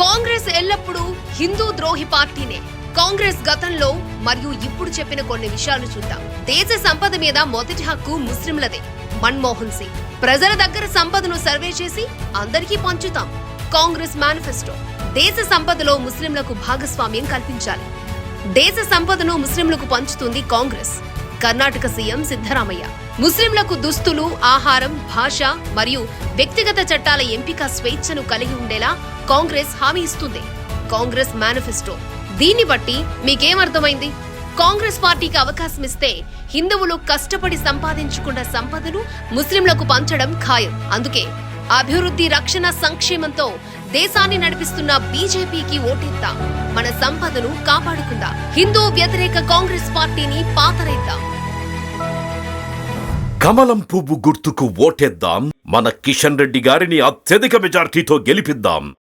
కాంగ్రెస్ ఎల్లప్పుడూ హిందూ ద్రోహి పార్టీనే. కాంగ్రెస్ గతంలో మరియు ఇప్పుడు చెప్పిన కొన్ని విషయాలు చూద్దాం. దేశ సంపద మీద మొదటి హక్కు ముస్లింలదే. మన్మోహన్ సింగ్. ప్రజల దగ్గర సంపదను సర్వే చేసి అందరికీ పంచుతాం. కాంగ్రెస్ మేనిఫెస్టో. దేశ సంపదలో ముస్లింలకు భాగస్వామ్యం కల్పించాలి. దేశ సంపదను ముస్లింలకు పంచుతుంది కాంగ్రెస్. కర్ణాటక సీఎం సిద్ధరామయ్య. ముస్లింలకు దుస్తులు ఆహారం భాష మరియు వ్యక్తిగత చట్టాల ఎంపిక స్వేచ్ఛను కలిగి ఉండేలా కాంగ్రెస్ హామీ ఇస్తుంది. కాంగ్రెస్ మేనిఫెస్టో. దీన్ని బట్టి మీకేమర్థమైంది? కాంగ్రెస్ పార్టీకి అవకాశం ఇస్తే హిందువులు కష్టపడి సంపాదించుకున్న సంపదను ముస్లింలకు పంచడం ఖాయం. అందుకే అభివృద్ధి రక్షణ సంక్షేమంతో దేశాన్ని నడిపిస్తున్న బీజేపీకి ఓటేద్దాం. మన సంపదను కాపాడుకుందాం. హిందూ వ్యతిరేక కాంగ్రెస్ పార్టీని పాతరేద్దాం. కమలం పువ్వు గుర్తుకు ఓటేద్దాం. మన కిషన్ రెడ్డి గారిని అత్యధిక మెజార్టీతో గెలిపిద్దాం.